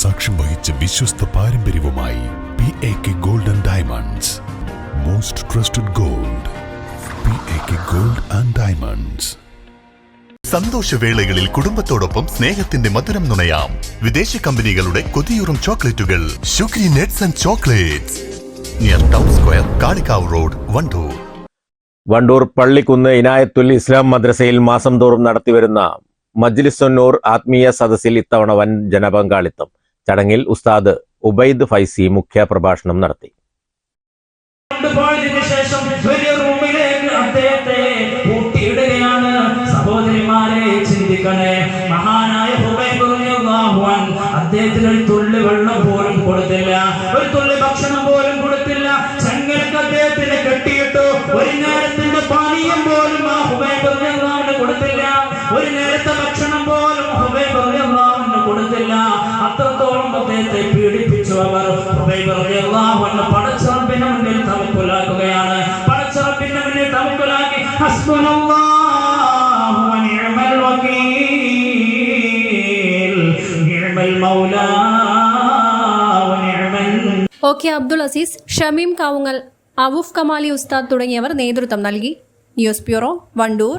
സാക്ഷ്യം വഹിച്ച വിശ്വസ്ത പാരമ്പര്യവുമായി P A K gold and diamonds most trusted gold P A K gold and diamonds സന്തോഷവേളകളിൽ കുടുംബത്തോടൊപ്പം സ്നേഹത്തിന്റെ മധുരം നുണയാം. വിദേശ കമ്പനികളുടെ കൊതിയൂറും ചോക്ലേറ്റുകൾ. Shukri nuts and chocolates near town square Kalikavu road Wandoor Wandoor Pallikkunnu Inayathul Islam മദ്രസയിൽ മാസം തോറും നടത്തിവരുന്ന മജ്ലിസുന്നൂർ ആത്മീയ സദസ്സിൽ ഇത്തവണ വൻ ജനപങ്കാളിത്തം. ചടങ്ങിൽ ഉസ്താദ് ഉബൈദ് ഫൈസി മുഖ്യ പ്രഭാഷണം നടത്തി ഒരു തുള്ളി പോലും കൊടുത്തില്ല. ഒരു ഭക്ഷണം പോലും കൊടുത്തില്ല. ചങ്ങലക്ക് ഒരു പാനീയം പോലും കൊടുത്തില്ല. ഒരു നേരത്തെ ഭക്ഷണം പോലും ഹുബൈബ് കൊടുത്തില്ല. അത്രത്തോളം അദ്ദേഹത്തെ പീഡിപ്പിച്ചു അവർ പടച്ചറപ്പിന്റെ മുന്നിൽ തവക്കുലാക്കുകയാണ്. പടച്ചറപ്പിന്റെ മുന്നിൽ തവക്കുലാക്കി ഓക്കെ അബ്ദുൾ അസീസ് ഷമീം കാവുങ്ങൽ അവൂഫ് കമാലി ഉസ്താദ് തുടങ്ങിയവർ നേതൃത്വം നൽകി. News bureau Wandoor.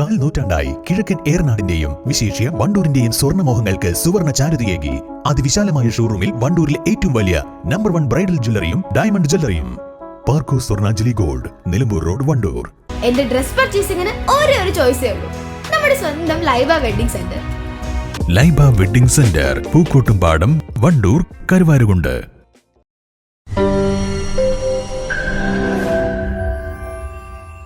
കാൽ നൂറ്റാണ്ടായി കിഴക്കൻ ഏറനാടിന്റെയും വിശേഷ്യ വണ്ടൂരിന്റെയും സ്വർണമോഹങ്ങൾക്ക് സുവർണ ചാരുതയേകി. അതിവിശാലമായ ഷോറൂമിൽ വണ്ടൂരിലെ ഏറ്റവും വലിയ നമ്പർ വൺ ബ്രൈഡൽ ജ്വല്ലറിയും diamond ജ്വല്ലറിയും. Parco Swarnanjali gold Nilambur road Wandoor. എന്റെ ഡ്രസ് പർച്ചേസിംഗിന് ഒരേ ഒരു ചോയ്സേ ഉള്ളൂ. നമ്മുടെ സ്വന്തം Laiba wedding centre. Laiba wedding centre Pookkottumpadam Wandoor Karuvarakundu.